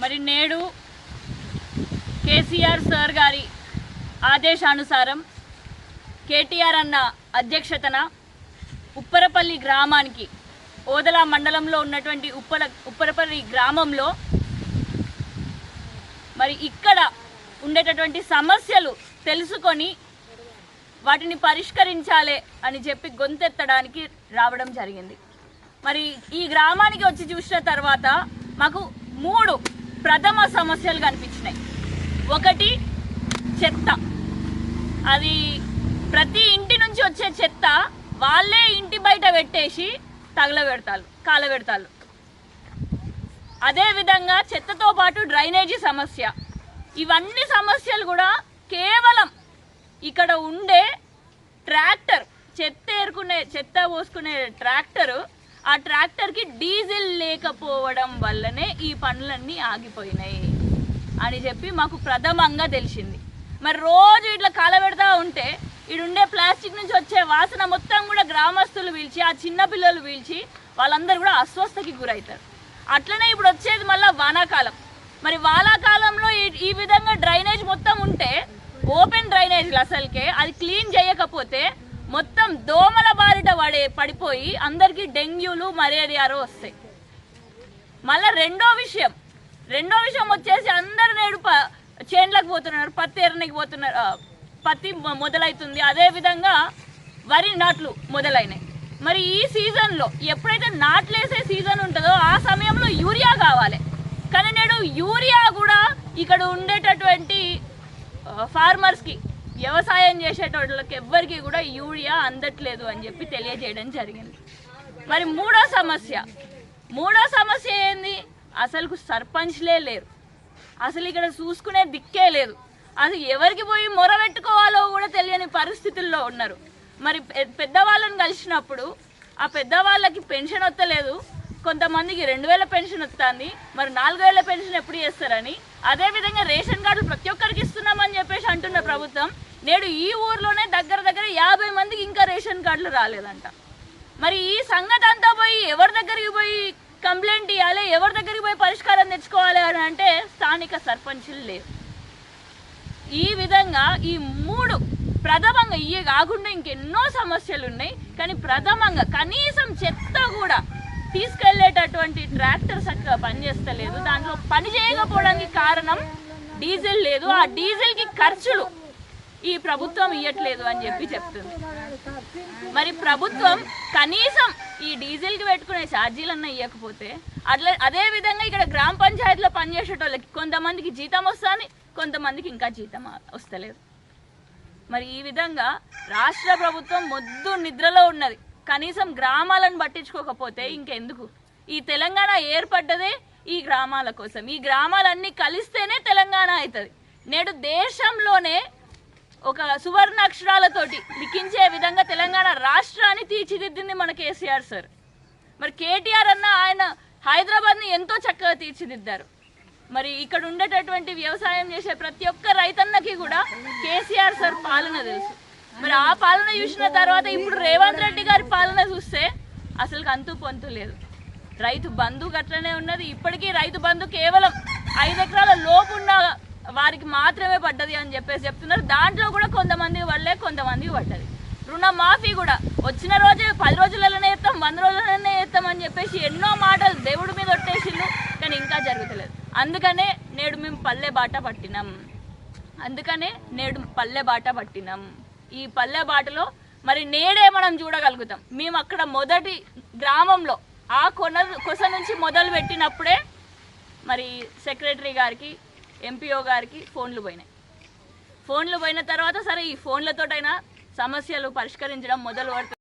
మరి నేడు కేసీఆర్ సార్ గారి ఆదేశానుసారం కేటీఆర్ అన్న అధ్యక్షతన ఉప్పరపల్లి గ్రామానికి ఓదల మండలంలో ఉన్నటువంటి ఉప్పల ఉప్పరపల్లి గ్రామంలో మరి ఇక్కడ ఉండేటటువంటి సమస్యలు తెలుసుకొని వాటిని పరిష్కరించాలి అని చెప్పి గొంతెత్తడానికి రావడం జరిగింది. మరి ఈ గ్రామానికి వచ్చి చూసిన తర్వాత మాకు మూడు ప్రథమ సమస్యలు కనిపించినాయి. ఒకటి చెత్త. అది ప్రతి ఇంటి నుంచి వచ్చే చెత్త వాళ్ళే ఇంటి బయట పెట్టేసి తగలబెడతారు కాలబెడతారు అదేవిధంగా చెత్తతో పాటు డ్రైనేజీ సమస్య. ఇవన్నీ సమస్యలు కూడా కేవలం ఇక్కడ ఉండే ట్రాక్టర్ చెత్త ఏరుకునే చెత్త పోసుకునే ట్రాక్టర్ ఆ ట్రాక్టర్కి డీజిల్ లేకపోవడం వల్లనే ఈ పనులన్నీ ఆగిపోయినాయి అని చెప్పి మాకు ప్రథమంగా తెలిసింది. మరి రోజు ఇట్లా కాలబెడతా ఉంటే ఉండే ప్లాస్టిక్ నుంచి వచ్చే వాసన మొత్తం కూడా గ్రామస్తులు పీల్చి ఆ చిన్నపిల్లలు పిలిచి పీల్చి వాళ్ళందరూ కూడా అస్వస్థకి గురవుతారు. అట్లనే ఇప్పుడు వచ్చేది మళ్ళీ వానాకాలం. మరి వానాకాలంలో ఈ ఈ విధంగా డ్రైనేజ్ మొత్తం ఉంటే ఓపెన్ డ్రైనేజ్లు అసలుకే అది క్లీన్ చేయకపోతే మొత్తం దోమల బారిట పడే పడిపోయి అందరికీ డెంగ్యూలు మలేరియాలు వస్తాయి. మళ్ళీ రెండో విషయం. రెండో విషయం వచ్చేసి అందరు నేడు ప చేన్లకు పోతున్నారు పత్తి ఎర్రనికి పోతున్నారు పత్తి మొదలవుతుంది అదేవిధంగా వరి నాట్లు మొదలైనాయి. మరి ఈ సీజన్లో ఎప్పుడైతే నాట్లేసే సీజన్ ఉంటుందో ఆ సమయంలో యూరియా కావాలి. కానీ నేడు యూరియా కూడా ఇక్కడ ఉండేటటువంటి ఫార్మర్స్కి వ్యవసాయం చేసేటోళ్ళకి ఎవ్వరికి కూడా యూరియా అందట్లేదు అని చెప్పి తెలియజేయడం జరిగింది. మరి మూడో సమస్య. మూడో సమస్య ఏంది? అసలు సర్పంచ్లే లేరు. అసలు ఇక్కడ చూసుకునే దిక్కే లేదు. అసలు ఎవరికి పోయి మొరబెట్టుకోవాలో కూడా తెలియని పరిస్థితుల్లో ఉన్నారు. మరి పె- పెద్దవాళ్ళని కలిసినప్పుడు ఆ పెద్దవాళ్ళకి పెన్షన్ వస్తలేదు కొంతమందికి రెండు వేల పెన్షన్ వస్తుంది మరి నాలుగు వేల పెన్షన్ ఎప్పుడు చేస్తారని. అదేవిధంగా రేషన్ కార్డులు ప్రతి ఒక్కరికి ఇస్తున్నామని చెప్పేసి అంటున్న ప్రభుత్వం నేడు ఈ ఊర్లోనే దగ్గర దగ్గర యాభై మందికి ఇంకా రేషన్ కార్డులు రాలేదంట. మరి ఈ సంగతి అంతా పోయి ఎవరి దగ్గరికి పోయి కంప్లైంట్ ఇవ్వాలి ఎవరి దగ్గరికి పోయి పరిష్కారం తెచ్చుకోవాలి అని అంటే స్థానిక సర్పంచులు లేవు ఈ విధంగా ఈ ప్రథమంగా ఇవి కాకుండా ఇంకెన్నో సమస్యలు ఉన్నాయి కానీ ప్రథమంగా కనీసం చెత్త కూడా తీసుకెళ్ళేటటువంటి ట్రాక్టర్ చక్కగా పనిచేస్తలేదు. దాంట్లో పని చేయకపోవడానికి కారణం డీజిల్ లేదు. ఆ డీజిల్కి ఖర్చులు ఈ ప్రభుత్వం ఇవ్వట్లేదు అని చెప్పి చెప్తుంది. మరి ప్రభుత్వం కనీసం ఈ డీజిల్కి పెట్టుకునే ఛార్జీలన్నా ఇవ్వకపోతే అట్లా అదే విధంగా ఇక్కడ గ్రామ పంచాయతీలో పనిచేసేటోళ్ళకి కొంతమందికి జీతం వస్తుంది కొంతమందికి ఇంకా జీతం వస్తలేదు. మరి ఈ విధంగా రాష్ట్ర ప్రభుత్వం మొద్దు నిద్రలో ఉన్నది. కనీసం గ్రామాలను పట్టించుకోకపోతే ఇంకెందుకు? ఈ తెలంగాణ ఏర్పడ్డదే ఈ గ్రామాల కోసం. ఈ గ్రామాలన్నీ కలిస్తేనే తెలంగాణ అవుతుంది. నేడు దేశంలోనే ఒక సువర్ణ అక్షరాలతోటి లిఖించే విధంగా తెలంగాణ రాష్ట్రాన్ని తీర్చిదిద్దింది మన కేసీఆర్ సార్. మరి కేటీఆర్ అన్న ఆయన హైదరాబాద్ని ఎంతో చక్కగా తీర్చిదిద్దారు. మరి ఇక్కడ ఉండేటటువంటి వ్యవసాయం చేసే ప్రతి ఒక్క రైతన్నకి కూడా కేసీఆర్ సార్ పాలన తెలుసు. మరి ఆ పాలన చూసిన తర్వాత ఇప్పుడు రేవంత్ రెడ్డి గారి పాలన చూస్తే అసలు అంతు పొంతు లేదు. రైతు బంధు గట్లనే ఉన్నది. ఇప్పటికీ రైతు బంధు కేవలం ఐదు ఎకరాల లోపు ఉన్న వారికి మాత్రమే పడ్డది అని చెప్పేసి చెప్తున్నారు. దాంట్లో కూడా కొంతమంది వల్లే కొంతమంది పడ్డది. రుణమాఫీ కూడా వచ్చిన రోజే పది రోజులలోనే ఎత్తాం వంద రోజులలోనే ఎత్తాం అని చెప్పేసి ఎన్నో మాటలు దేవుడి మీద ఒట్టేసిండు కానీ ఇంకా జరుగుతలేదు. అందుకనే నేడు మేము పల్లె బాట పట్టినాం. అందుకనే నేడు పల్లె బాట పట్టినాం. ఈ పల్లె బాటలో మరి నేడే మనం చూడగలుగుతాం. మేము అక్కడ మొదటి గ్రామంలో ఆ కొన కొస నుంచి మొదలు పెట్టినప్పుడే మరి సెక్రటరీ గారికి ఎంపీఓ గారికి ఫోన్లు పోయినాయి. ఫోన్లు పోయిన తర్వాత సరే ఈ ఫోన్లతోటైనా సమస్యలు పరిష్కరించడం మొదలు పడుతుంది